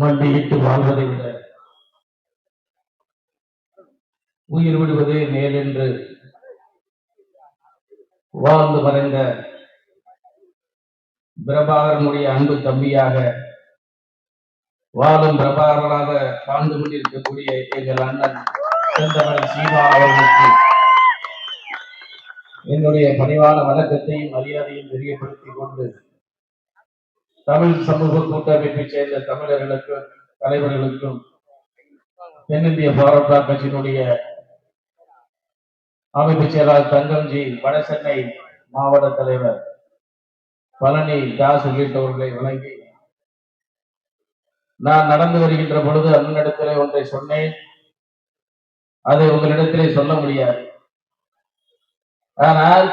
மண்டியிட்டு வாழ்வதை விட உயிர் விடுவதே மேலென்று வாழ்ந்து மறைந்த பிரபாகரனுடைய அன்பு தம்பியாக வாழும் பிரபாகரனாக வாழ்ந்து கொண்டிருக்கக்கூடிய எங்கள் அண்ணன் செந்தமன் சீமா அவர்களுக்கு என்னுடைய பணிவான வணக்கத்தையும் மரியாதையும் தெரியப்படுத்திக் கொண்டு தமிழ் சமூக கூட்டமைப்பை சேர்ந்த தமிழர்களுக்கும் தலைவர்களுக்கும் தென்னிந்திய போராட்ட கட்சியினுடைய அமைப்பு செயலாளர் தங்கம்ஜி வடசென்னை மாவட்ட தலைவர் பழனி தாஸ் உள்ளிட்டவர்களை வழங்கி நான் நடந்து வருகின்ற பொழுது அன்னிடத்திலே ஒன்றை சொன்னேன். அதை உங்களிடத்திலே சொல்ல முடியாது. ஆனால்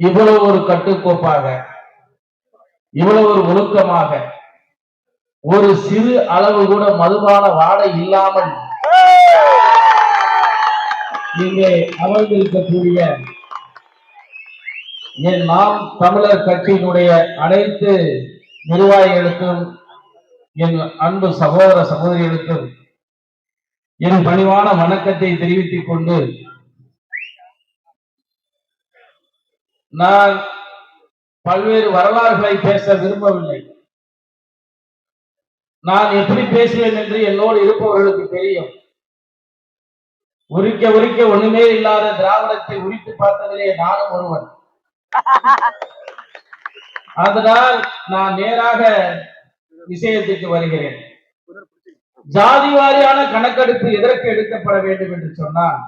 இவ்வளவு ஒரு கட்டுக்கோப்பாக இவ்வளவு ஒரு ஒழுக்கமாக. ஒரு சிறு அளவு கூட மதுபான வாடை இல்லாமல் இங்கே அமர்ந்திருக்கக்கூடிய என் நாம் தமிழர் கட்சியினுடைய அனைத்து நிர்வாகிகளுக்கும் என் அன்பு சகோதர சகோதரிகளுக்கும் என் பணிவான வணக்கத்தை தெரிவித்துக் கொண்டு நான் பல்வேறு வரலாறுகளை பேச விரும்பவில்லை. நான் எப்படி பேசுவேன் என்று என்னோடு இருப்பவர்களுக்கு தெரியும். உரிக்க உரிக்க ஒண்ணுமே இல்லாத திராவிடத்தை உரித்து பார்த்ததிலே நானும் ஒருவன். அதனால் நான் நேராக விஷயத்துக்கு வருகிறேன். ஜாதி வாரியான கணக்கெடுப்பு எதற்கு எடுக்கப்பட வேண்டும் என்று சொன்னால்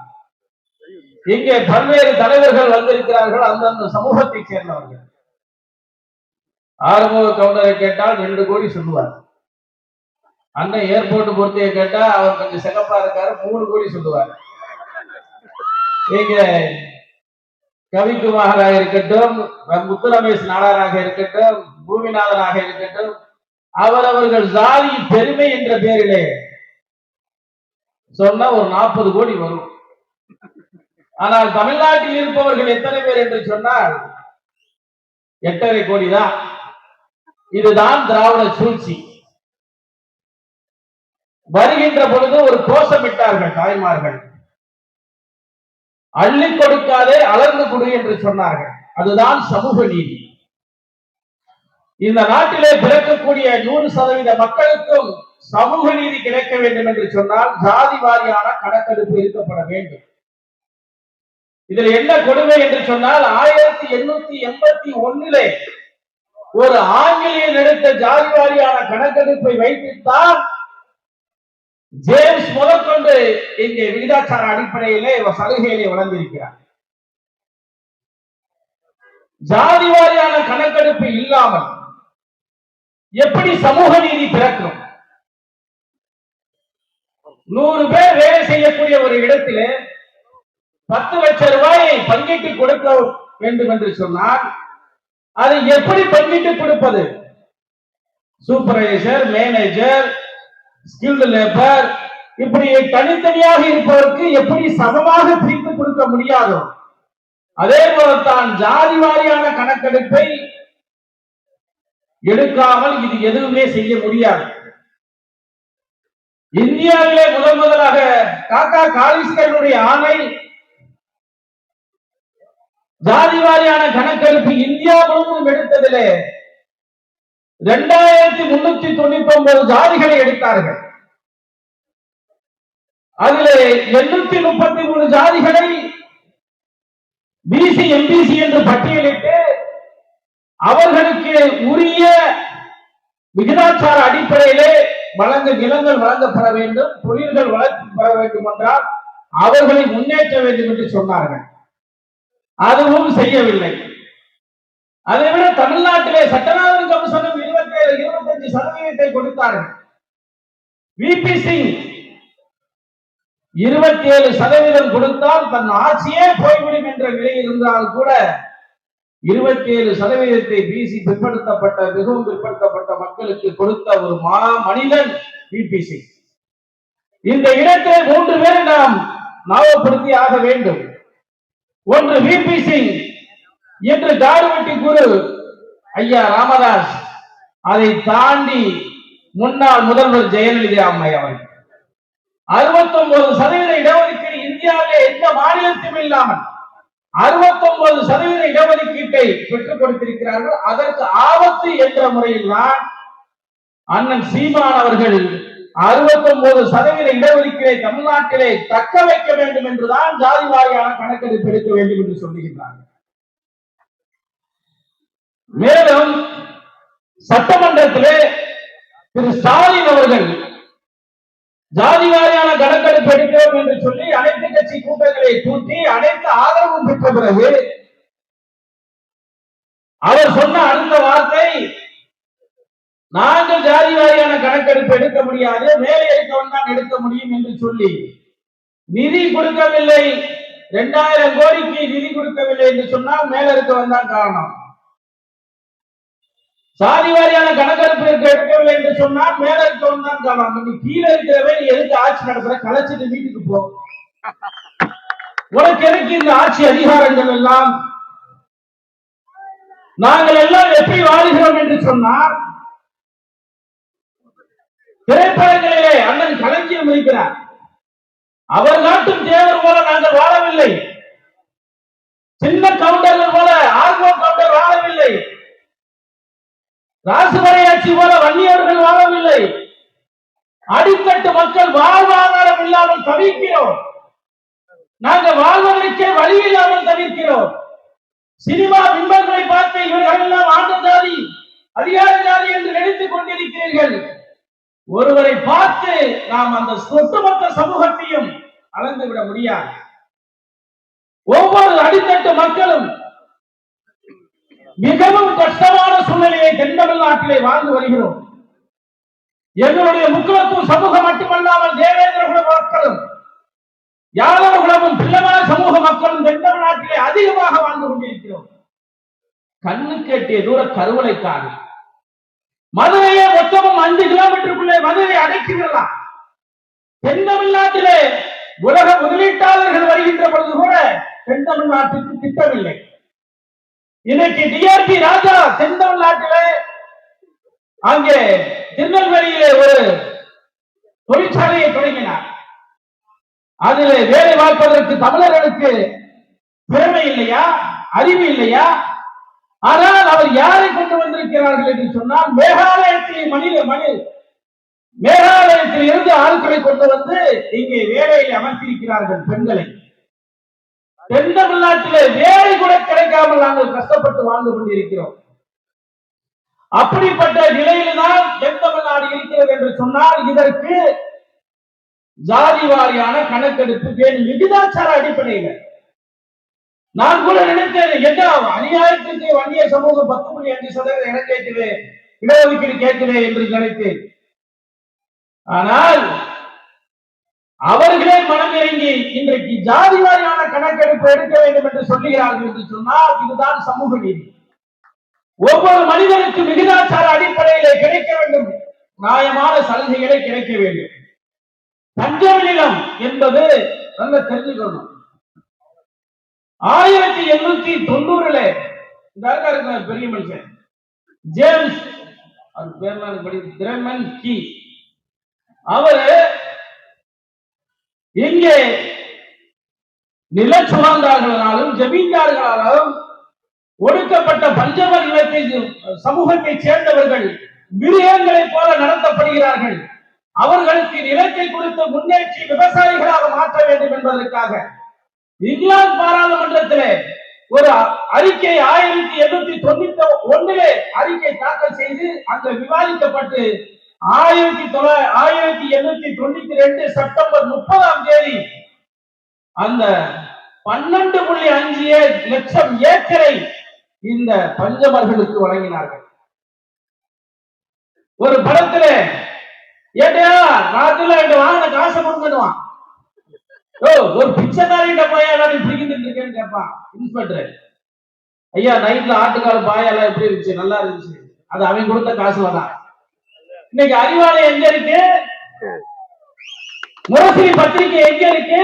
இங்கே பல்வேறு தலைவர்கள் வந்திருக்கிறார்கள் அந்தந்த சமூகத்தை சேர்ந்தவர்கள். ஆறுமுக கவுண்டரை கேட்டால் ரெண்டு கோடி சொல்லுவார். அண்ணன் ஏர்போர்ட் பொறுத்தையை கேட்டா அவர் கொஞ்சம் சிகப்பா இருக்காரு மூணு கோடி சொல்லுவார். நீங்க கவிக்குமாராக இருக்கட்டும் முத்துரமேஷ் நாடாராக இருக்கட்டும் பூமிநாதனாக இருக்கட்டும் அவரவர்கள் ஜாதி பெருமை என்ற பெயரிலே சொன்னா ஒரு நாற்பது கோடி வரும். ஆனால் தமிழ்நாட்டில் இருப்பவர்கள் எத்தனை பேர் என்று சொன்னால் எட்டரை கோடி தான். இதுதான் திராவிட சூழ்ச்சி. வருகின்ற பொழுது ஒரு கோஷமிட்டார்கள் தாய்மார்கள். அள்ளி கொடுக்காதே அளர்ந்து கொடு என்று சொன்னார்கள். அதுதான் சமூக நீதி. இந்த நாட்டிலே பிறக்கக்கூடிய நூறு சதவீத மக்களுக்கும் சமூக நீதி கிடைக்க வேண்டும் என்று சொன்னால் ஜாதி வாரியான கணக்கெடுப்பு இருக்கப்பட வேண்டும். இதில் என்ன கொடுமை என்று சொன்னால் ஆயிரத்தி எண்ணூத்தி எண்பத்தி ஒன்னிலே ஒரு ஆங்கிலேயன் எடுத்த ஜாதி வாரியான கணக்கெடுப்பை வைத்துத்தான் ஜேம்ஸ் முதற்கொண்டு இங்கே விகிதாச்சார அடிப்படையிலே சலுகைகளை வழங்கியிருக்கிறார். ஜாதி வாரியான கணக்கெடுப்பு இல்லாமல் எப்படி சமூக நீதி பிறக்கும்? நூறு பேர் வேலை செய்யக்கூடிய ஒரு இடத்திலே பத்து லட்சம் ரூபாயை பங்கிட்டு கொடுக்க வேண்டும் என்று சொன்னால் அதை எப்படி பங்கிட்டு கொடுப்பது? சூப்பர்வைசர் மேனேஜர் ஸ்கில்டு லேபர் இப்படி தனித்தனியாக இருப்பதற்கு எப்படி சமமாக பிரித்து கொடுக்க முடியாதோ அதே போலத்தான் ஜாதி வாரியான கணக்கெடுப்பை எடுக்காமல் இது எதுவுமே செய்ய முடியாது. இந்தியாவிலே முதன் முதலாக காக்கா காலிஸ்கருடைய ஆணை ஜாதி வாரியான கணக்கெடுப்பு இந்தியா முழுவதும் எடுத்ததிலே இரண்டாயிரத்தி முன்னூத்தி தொண்ணூத்தி ஒன்பது ஜாதிகளை எடுத்தார்கள். அதிலே எண்ணூத்தி முப்பத்தி மூணு ஜாதிகளை பிசி எம்பிசி என்று பட்டியலிட்டு அவர்களுக்கு உரிய விகிதாச்சார அடிப்படையிலே வழங்க நிலங்கள் வழங்கப்பட வேண்டும் தொழில்கள் வளர்க்கப்பட வேண்டும் என்றால் அவர்களை முன்னேற்ற வேண்டும் என்று சொன்னார்கள். அதுவும் செய்யவில்லை. அதை விட தமிழ்நாட்டிலே சட்டநாதன் கமிஷனும் இருபத்தி ஏழு இருபத்தஞ்சு சதவீதத்தை கொடுத்தார்கள். விபி சிங் இருபத்தி ஏழு சதவீதம் கொடுத்தால் தன் ஆட்சியே போய்விடும் என்ற நிலை இருந்தால் கூட இருபத்தி ஏழு சதவீதத்தை பிசி பிற்படுத்தப்பட்ட மிகவும் பிற்படுத்தப்பட்ட மக்களுக்கு கொடுத்த ஒரு மா மனிதன் விபி சிங் இந்த இடத்தை மூன்று பேரை நாம் ஞாபகப்படுத்தி ஆக வேண்டும். ஒன்று விபி சிங் என்று தாடுவட்டி குரு ஐயா ராமதாஸ் அதை தாண்டி முன்னாள் முதல்வர் ஜெயலலிதா அம்மை அவர்கள். அறுபத்தி ஒன்பது சதவீத இடஒதுக்கீடு இந்தியாவிலே எந்த மாநிலத்திலும் இல்லாமல் அறுபத்தி ஒன்பது சதவீத இடஒதுக்கீட்டை பெற்றுக் கொடுத்திருக்கிறார்கள். அதற்கு ஆபத்து என்ற முறையில் தான் அண்ணன் சீமான் அவர்கள் அறுபத்தி ஒன்பது சதவீத இடஒதுக்கீடை தமிழ்நாட்டிலே தக்க வைக்க வேண்டும் என்றுதான் ஜாதி வாரியான கணக்கெடுப்பு எடுக்க வேண்டும் என்று சொல்லுகின்றார்கள். மேலும் சட்டமன்றத்திலே திரு ஸ்டாலின் அவர்கள் ஜாதி வாரியான கணக்கெடுப்பு எடுக்கிறோம் என்று சொல்லி அனைத்து கட்சி கூட்டங்களை கூட்டி அனைத்து ஆதரவும் பெற்ற பிறகு அவர் சொன்ன அடுத்த வார்த்தை நான் ஜாதி எடுக்க முடியாது மேலே இருக்கவன் தான் எடுக்க முடியும் என்று சொல்லி. நிதி கொடுக்கவில்லை. இரண்டாயிரம் கோடிக்கு நிதி கொடுக்கவில்லை என்று சொன்னால் மேல இருக்கவன் தான் காரணம். சாதி வாரியான கணக்கெடுப்பு எடுக்கவில்லை என்று சொன்னால் மேல இருக்கவன் தான் காரணம் நீ கீழே இருக்கிறவன் நீ எதுக்கு ஆட்சி நடத்துற? கலைச்சிட்டு வீட்டுக்கு போ. உனக்கு எதுக்கு இந்த ஆட்சி அதிகாரங்கள் எல்லாம்? நாங்கள் எல்லாம் எப்படி வாழ்கிறோம் என்று சொன்னால் திரைப்படங்களிலே அண்ணன் களஞ்சியம் இருக்கிறார். அவர் நாட்டும் தேவர் போல நாங்கள் வாழவில்லை. சின்ன கவுண்டர்கள் போல ஆர்வோ கவுண்டர் வாழவில்லை. ராசுவரையாட்சி போல வன்னியர்கள் வாழவில்லை. அடித்தட்டு மக்கள் வாழ்வாதாரம் இல்லாமல் தவிக்கிறோம் நாங்கள் வாழ்வதற்கே வழி இல்லாமல் தவிக்கிறோம் சினிமா பிம்பங்களை பார்த்து இவர்கள் எல்லாம் ஆண்ட ஜாதி அதிகார ஜாதி என்று நினைத்துக் கொண்டிருக்கிறீர்கள் ஒருவரை பார்த்து நாம் அந்த ஒட்டுமொத்த சமூகத்தையும் அளந்து விட முடியாது. ஒவ்வொரு அடித்தட்டு மக்களும் மிகவும் கஷ்டமான சூழ்நிலையை தென் தமிழ்நாட்டிலே வாழ்ந்து வருகிறோம். எங்களுடைய முக்கியத்துவம் சமூகம் மட்டுமல்லாமல் தேவேந்திர குல மக்களும் யாதவ குலமும் பிள்ளமான சமூக மக்களும் தென் தமிழ்நாட்டிலே அதிகமாக வாழ்ந்து கொண்டிருக்கிறோம். கண்ணு கேட்டிய தூர கருவளைக்காடு மதுரையே மொத்தமும் தென் தமிழ்நாட்டிலே உலக முதலீட்டாளர்கள் வருகின்ற பொழுது கூட தென் தமிழ்நாட்டுக்கு திட்டமில்லை. இன்னைக்கு டிஆர்பி ராஜா தென் தமிழ்நாட்டிலே அங்கே திருநெல்வேலியிலே ஒரு தொழிற்சாலையை தொடங்கினார். அதில் வேலை பார்ப்பதற்கு தமிழர்களுக்கு திறமை இல்லையா? அறிவு இல்லையா? ஆனால் அவர் யாரை கொண்டு வந்திருக்கிறார்கள் என்று சொன்னால் மேகாலயத்தில் மனித மனித மேகாலயத்தில் இருந்து ஆட்களை கொண்டு வந்து இங்கே வேலையில் அமர்த்தியிருக்கிறார்கள் பெண்களை. தென் தமிழ்நாட்டிலே வேலை கூட கிடைக்காமல் நாங்கள் கஷ்டப்பட்டு வாழ்ந்து கொண்டிருக்கிறோம். அப்படிப்பட்ட நிலையில்தான் தென் தமிழ்நாடு இருக்கிறது என்று சொன்னால் இதற்கு ஜாதி வாரியான கணக்கெடுப்பு வேணும் விகிதாச்சார அடிப்படையில். நான் கூட நினைத்தேன் என்ன அநியாயத்துக்கு வன்னிய சமூகம் பத்து புள்ளி அஞ்சு சதவீதம் இடம் கேட்குது இடஒதுக்கீடு கேட்கிறேன் என்று நினைத்தேன். ஆனால் அவர்களே மனம் இறங்கி இன்றைக்கு ஜாதி வாரியான கணக்கெடுப்பு எடுக்க வேண்டும் என்று சொல்லுகிறார்கள் என்று சொன்னால் இதுதான் சமூக நீதி. ஒவ்வொரு மனிதனுக்கும் விகிதாச்சார அடிப்படையிலே கிடைக்க வேண்டும். நியாயமான சலுகைகளை கிடைக்க வேண்டும். பஞ்சம நிலம் என்பது நல்ல தெரிஞ்சுக்கணும். ஆயிரத்தி எண்ணூத்தி தொண்ணூறுல இந்த இருக்கிற பெரிய மனுஷன் ஜேம்ஸ் அது பேர் படி திரமன் கி. அவரு இங்கே நில சுமந்தார்களாலும் ஜமீன்தார்களாலும் ஒடுக்கப்பட்ட பஞ்சம நிலத்தை சமூகத்தை சேர்ந்தவர்கள் மிருகங்களைப் போல நடத்தப்படுகிறார்கள். அவர்களுக்கு நிலத்தை கொடுத்து முன்னேற்றி விவசாயிகளாக மாற்ற வேண்டும் என்பதற்காக. இங்கிலாந்து பாராளுமன்றத்திலே ஒரு அறிக்கை ஆயிரத்தி எண்ணூத்தி தொண்ணூத்தி ஒன்றிலே அறிக்கை தாக்கல் செய்து அங்கு விவாதிக்கப்பட்டு ஆயிரத்தி தொள்ளாயிரத்தி ஆயிரத்தி எண்ணூத்தி தொண்ணூத்தி ரெண்டு செப்டம்பர் முப்பதாம் தேதி அந்த பன்னெண்டு புள்ளி அஞ்சு லட்சம் ஏக்கரை இந்த பஞ்சமர்களுக்கு வழங்கினார்கள். ஒரு படத்துல ஏட்டையா ராத்திரில என்கிட்ட வாங்கின காசை கொடுத்துடுவான் ஓ ஒரு பிச்சைக்காரிட்ட போய் எல்லாரும் பிடிக்கிட்டு இருக்கேன்னு கேட்பான் இன்ஸ்பெக்டர். ஐயா நைட்ல ஆட்டுக்கால் பாயெல்லாம் எப்படி இருந்துச்சு? நல்லா இருந்துச்சு. அது அவன் கொடுத்த காசு வரான் இன்னைக்கு அறிவாலயம் எங்க இருக்கு? முரசொலி பத்திரிகை எங்க இருக்கு?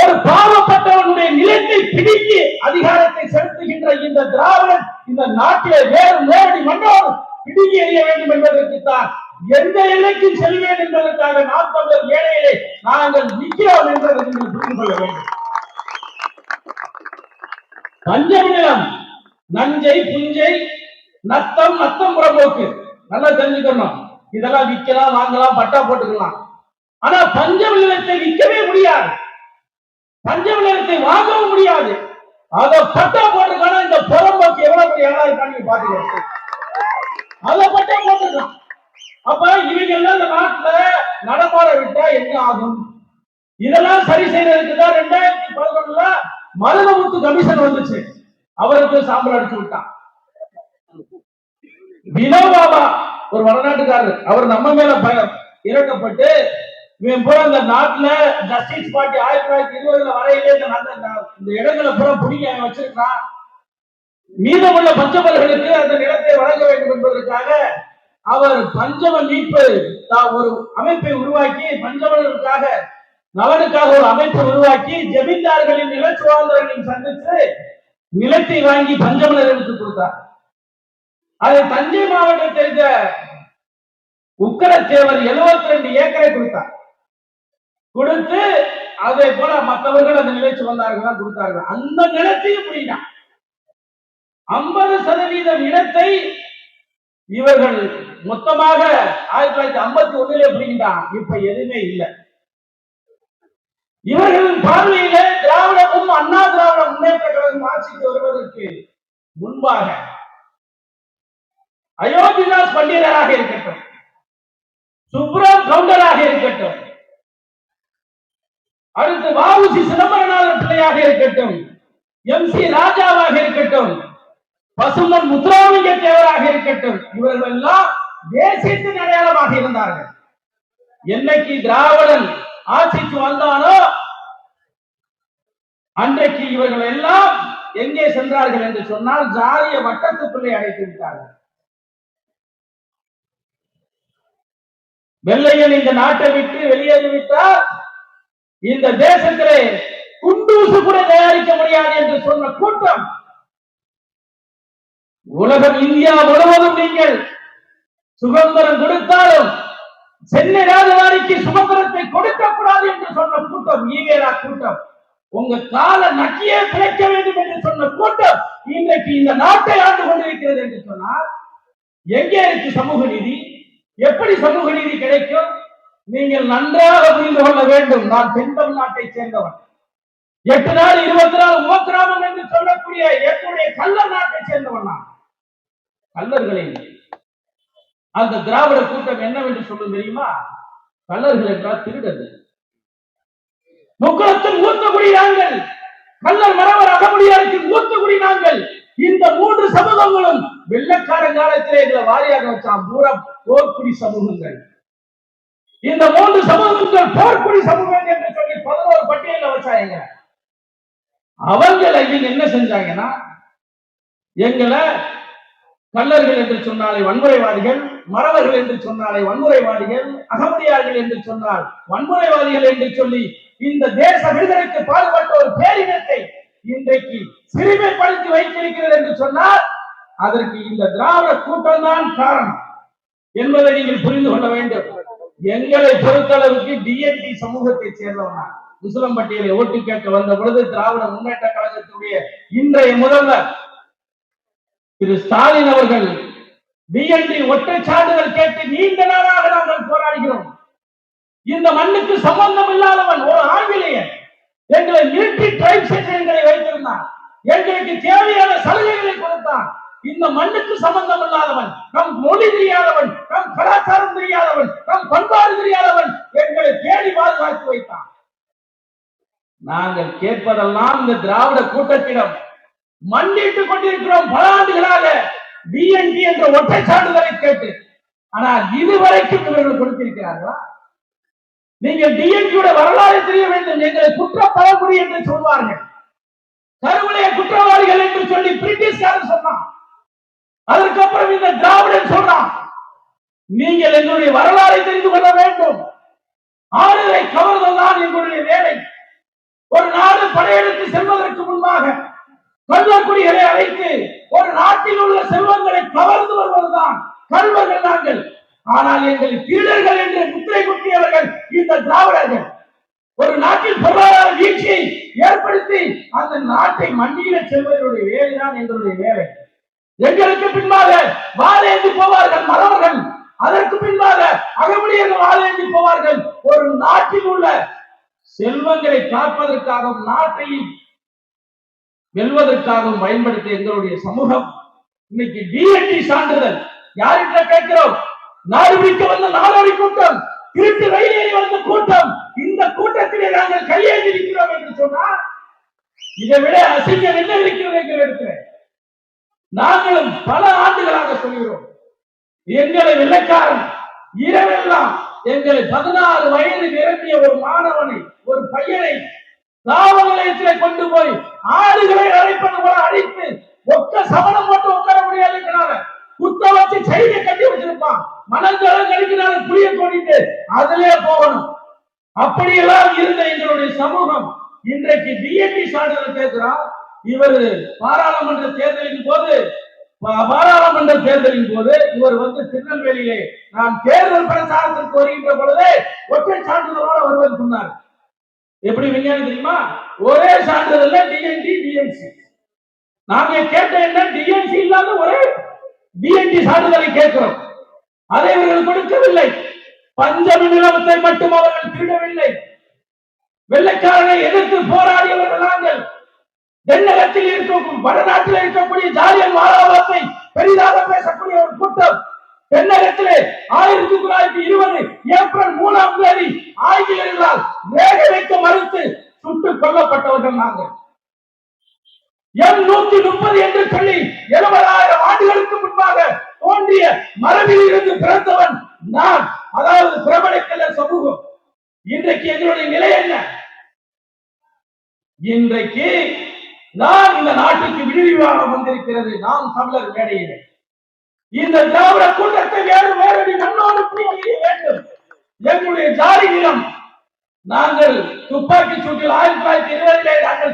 ஒரு பாவப்பட்டவனுடைய நிலத்தை பிடித்து அதிகாரத்தை செலுத்துகின்ற இந்த திராவிடன் இந்த நாட்டிலே வேறு நேரடி மன்னோடு பிடுங்கி எறிய வேண்டும் என்பதற்குத்தான் எந்த எல்லைக்கும் செல்வேன் என்பதற்காக நாம் தமிழர் ஏழையிலே நாங்கள் நிற்கிறோம் என்பதை நீங்கள் புரிந்து கொள்ள வேண்டும். பஞ்சம் நிலம் நஞ்சை புஞ்சை நத்தம் நத்தம் புறம்போக்கு. நல்லா தெரிஞ்சுக்கணும். இதெல்லாம் விற்கலாம் வாங்கலாம் பட்டா போட்டுக்கலாம். ஆனா பஞ்ச நிலத்தை விற்கவே முடியாது. பஞ்ச நிலத்தை வாங்கவும் முடியாது. அத பட்டா போட்டுக்கான இந்த புறம்போக்கு எவ்வளவு பெரிய இடம் இருக்கான்னு நீங்க பாத்துக்கோங்க. அத பட்டா போட்டுக்கலாம் அப்ப இவங்க எல்லாம் இந்த நாட்டுல நடமாட விட்டா என்ன ஆகும்? இதெல்லாம் சரி செய்யறதுக்கு தான் ரெண்டாயிரத்தி பதினொன்னுல மருதமுத்து கமிஷன் வந்துச்சு. அவருக்கு சாம்பல் அடிச்சு விட்டான். வினோபாபா ஒரு வடநாட்டுக்காரர். அவர் நம்ம மேல இறக்கப்பட்டு இவன் பூரா இந்த நாட்டுல ஜஸ்டிஸ் பார்ட்டி ஆயிரத்தி தொள்ளாயிரத்தி இருபதுல வரையிலே இந்த இந்த- இடங்களை பூரா பிடிக்க அவன் வச்சிருக்கான் மீதமுள்ள பஞ்சமர்களுக்கு அந்த நிலத்தை வழங்க வேண்டும் என்பதற்காக அவர் பஞ்சம மீட்பு தா- ஒரு அமைப்பை உருவாக்கி பஞ்சவர்களுக்காக நலனுக்காக ஒரு அமைப்பை உருவாக்கி ஜமீன்தார்களின் நிலச்சுவாந்தர்களின் சந்தித்து நிலத்தை வாங்கி பஞ்சமலர்களுக்கு கொடுத்தார். அது தஞ்சை மாவட்டத்தை சேர்ந்த உக்கரத்தேவர் 72 ரெண்டு ஏக்கரை கொடுத்தார். கொடுத்து அதே போல மற்றவர்கள் அந்த நிலைச்சு வந்தார்கள் கொடுத்தார்கள். அந்த நிலத்தையும் முடியினான் ஐம்பது சதவீதம் இடத்தை இவர்கள் மொத்தமாக ஆயிரத்தி தொள்ளாயிரத்தி ஐம்பத்தி ஒண்ணுல பிடிக்கின்றான் இப்ப எதுவுமே இல்லை. இவர்களின் பார்வையில திராவிடமும் அண்ணா திராவிட முன்னேற்ற கழகம் ஆட்சிக்கு வருவதற்கு முன்பாக அயோத்திதாஸ் பண்டிதராக இருக்கட்டும். சுப்ரம் கவுண்டராக இருக்கட்டும். அடுத்து வாவுசி சிதம்பரநாதன் பிள்ளையாக இருக்கட்டும். எம் சி ராஜாவாக இருக்கட்டும். பசுமன் முத்துராமலிங்க தேவராக இருக்கட்டும். இவர்கள் எல்லாம் தேசியத்தின் அடையாளமாக இருந்தார்கள். என்னைக்கு திராவிடன் ஆட்சிக்கு வந்தானோ அன்றைக்கு இவர்கள் எல்லாம் எங்கே சென்றார்கள் என்று சொன்னால் ஜாலிய வட்டத்துக்குள்ளே அடைத்து விட்டார்கள். வெள்ளையன் இந்த நாட்டை விட்டு வெளியேறிவிட்டால் இந்த தேசத்திலே குண்டூசு கூட தயாரிக்க முடியாது என்று சொன்ன கூட்டம். உலகம் இந்தியா முழுவதும் நீங்கள் சுதந்திரம் கொடுத்தாலும் சென்னை ராஜவாரிக்கு சுதந்திரத்தை கொடுக்க கூடாது என்று சொன்ன கூட்டம் ஈவேரா கூட்டம். உங்க கால நக்கியே பிழைக்க வேண்டும் என்று சொன்ன கூட்டம் இன்றைக்கு இந்த நாட்டை ஆண்டு கொண்டிருக்கிறது என்று சொன்னால் எங்கே இருக்கு சமூக நீதி? எப்படி சமூக நீதி கிடைக்கும்? நீங்கள் நன்றாக புரிந்து கொள்ள வேண்டும். நான் தென் தமிழ்நாட்டை சேர்ந்தவன். எட்டு நாள் இருபத்தி நாள் உபக்கிராமம் என்று சொல்லக்கூடிய என்னுடைய கல்லர் நாட்டை சேர்ந்தவன் நான். கல்லர்களின் அந்த திராவிட கூட்டம் என்னவென்று சொல்லும் தெரியுமா? கல்லர்கள் என்றால் திருடர்கள். முக்குளத்தில் ஊத்தக்குடி நாங்கள் கல்லர் மரவர் அகமுடியாருக்கு ஊத்தக்குடி நாங்கள். இந்த மூன்று சமூகங்களும் வெள்ளக்கார காலத்திலே எங்களை வாரியாக வச்சான். தூரம் போர்க்குடி சமூகங்கள். இந்த மூன்று சமூகங்கள் போர்க்குடி சமூகங்கள் என்று சொல்லி பதினோரு பட்டியல வச்சாங்க. அவங்களை என்ன செஞ்சாங்கன்னா எங்களை கல்லர்கள் என்று சொன்னாலே வன்முறைவாதிகள் மறவர்கள் என்று சொன்னாலே வன்முறைவாதிகள் அகமதியார்கள் என்று சொன்னால் வன்முறைவாதிகள் என்று சொல்லி இந்த தேச விடுதலைக்கு பாடுபட்ட ஒரு பேரினத்தை இன்றைக்கு சிறுமைப்படுத்தி வைத்திருக்கிறது என்று சொன்னால் அதற்கு இந்த திராவிட கூட்டம் தான் காரணம். என்பதை நீங்கள் புரிந்து கொள்ள வேண்டும். எங்களை பொறுத்தளவுக்கு டிஎன்டி சமூகத்தை சேர்ந்தவனா முசலம்பட்டியலை ஓட்டு கேட்க வந்த பொழுது திராவிட முன்னேற்ற கழகத்துடைய இன்றைய முதல்வர் திரு ஸ்டாலின் அவர்கள் டிஎன்டி ஒற்றை சான்றிதழ் கேட்டு நீண்ட நாளாக நாங்கள் போராடுகிறோம். இந்த மண்ணுக்கு சம்பந்தம் இல்லாதவன் ஒரு ஆங்கிலேயன் எங்களை மிலிட்டரி ட்ரைப்ஸ் என்று எங்களை வைத்திருந்தான். எங்களுக்கு தேவையான சலுகைகளை கொடுத்தான். இந்த மண்ணுக்கு சம்பந்தம் இல்லாதவன் நம் மொழி தெரியாதவன் நம் கலாச்சாரம் தெரியாதவன் நம் பண்பாடு தெரியாதவன் எங்களை தேடி பாதுகாத்து வைத்தான். நாங்கள் கேட்பதெல்லாம் இந்த திராவிட கூட்டத்திடம். மண்டிட்டுக் கொண்டிருக்கிறோம் பல ஆண்டுகளாக பிஎன்டி என்ற ஒற்றை சான்றிதழை கேட்டு ஆனால் இதுவரைக்கும் இவர்கள் கொடுத்திருக்கிறார்களா? நீங்கள் டிஎன்டியோட வரலாறு தெரிய வேண்டும் எங்களை குற்ற பழங்குடி என்று சொல்வார்கள். கருவளைய குற்றவாளிகள் என்று சொல்லி பிரிட்டிஷ்காரன் சொன்னான். அதற்கப்புறம் இந்த திராவிடன் சொல்றான் நீங்கள் எங்களுடைய வரலாறை தெரிந்து கொள்ள வேண்டும். ஆளுரை கவர்தல்தான் எங்களுடைய வேலை. ஒரு நாடு படையெடுத்து செல்வதற்கு முன்பாக கள்ளக்குடிகளை அழைத்து ஒரு நாட்டில் உள்ள செல்வங்களை கவர்ந்து வருவதுதான் கல்வர்கள் நாங்கள். ஆனால் எங்கள் கீழர்கள் என்று முத்திரை குட்டியவர்கள் இந்த திராவிடர்கள். ஒரு நாட்டில் பொருளாதார வீழ்ச்சியை ஏற்படுத்தி அந்த நாட்டை மண்டியில செல்வதனுடைய வேலைதான் எங்களுடைய வேலை. எங்களுக்கு பின்பாக வாழேந்தி போவார்கள் மறவர்கள். அதற்கு பின்பாக அகமுடியர்கள் வாழேந்தி போவார்கள். ஒரு நாட்டில் உள்ள செல்வங்களை காப்பதற்காகவும் நாட்டை வெல்வதற்காகவும் பயன்படுத்திய எங்களுடைய சமூகம் இன்னைக்கு டிஎன்டி சான்றிதழ். யார்கிட்ட கேட்கிறோம்? நாடு பிடிக்க வந்த நாடோடி கூட்டம் திருட்டு ரயிலேறி வந்த கூட்டம். இந்த கூட்டத்திலே நாங்கள் கையேந்தி இருக்கிறோம் என்று சொன்னால் இதை விட அசிங்கம் என்ன இருக்கிறது என்று எடுக்கிறேன். நாங்களும் பல ஆண்டுகளாக சொல்கிறோம். எங்களை வெள்ளக்காரன் இரவெல்லாம் எங்களை பதினாறு வயது நிரம்பிய ஒரு மாணவனை ஒரு பையனை காவல் நிலையத்திலே கொண்டு போய் ஆடுகளை அழைப்பது போல அழைத்து ஒக்க சமணம் போட்டு உட்கார முடியாதுங்கிறாங்க குத்த வச்சு செய்தியை கட்டி வச்சிருப்பான். மனந்தளம் கழிக்கிறாங்க புளிய தோண்டிட்டு அதிலே போகணும். அப்படியெல்லாம் இருந்த எங்களுடைய சமூகம் இன்றைக்கு பிஎன்பி சான்றிதழ் கேட்கிறான் இவர் பாராளுமன்ற தேர்தலின் போது பாராளுமன்ற தேர்தலின் போது இவர் வந்து திருநெல்வேலியிலே நான் தேர்தல் பிரச்சாரத்திற்கு வருகின்ற பொழுது ஒற்றை சான்றிதழோட வருவது சொன்னார். எப்படி விஞ்ஞானம் தெரியுமா? ஒரே சான்றிதழ்ல டிஎன்டி டிஎன்சி நாங்க கேட்ட என்ன? டிஎன்சி இல்லாத ஒரே டிஎன்டி சான்றிதழை கேட்கிறோம். அதை இவர்கள் கொடுக்கவில்லை. பஞ்சமி நிலவத்தை மட்டும் அவர்கள் திருடவில்லை. வெள்ளைக்காரனை எதிர்த்து போராடியவர்கள் நாங்கள். தென்னகத்தில் இருக்கும் வடநாட்டில் இருக்கக்கூடிய ஜாலியன் வாராபாத்தை பெரிதாக பேசக்கூடிய ஒரு கூட்டம். தென்னகத்திலே ஆயிரத்தி தொள்ளாயிரத்தி இருபது ஏப்ரல் மூணாம் தேதி ஆங்கிலேயர்களால் வேக வைக்க மறுத்து சுட்டுக் கொல்லப்பட்டவர்கள் நாங்கள். எம் நூத்தி முப்பது என்று சொல்லி எழுபதாயிரம் ஆண்டுகளுக்கு முன்பாக தோன்றிய மரபில் இருந்து பிறந்தவன் நான் அதாவது பிரபலக்கல்ல சமூகம். இன்றைக்கு எங்களுடைய நிலை என்ன? இன்றைக்கு நான் இந்த நாட்டுக்கு விடுவிவாரம் வந்திருக்கிறது. நாம் தமிழர் மேடையிலே. இந்த திராவிட கூட்டத்தை வேறு வேறு மண்ணோடு பிடிக்க வேண்டும். எங்களுடைய ஜாதி நிலம். நாங்கள் துப்பாக்கி சூட்டில் ஆயிரத்தி தொள்ளாயிரத்தி இருபதிலே நாங்கள்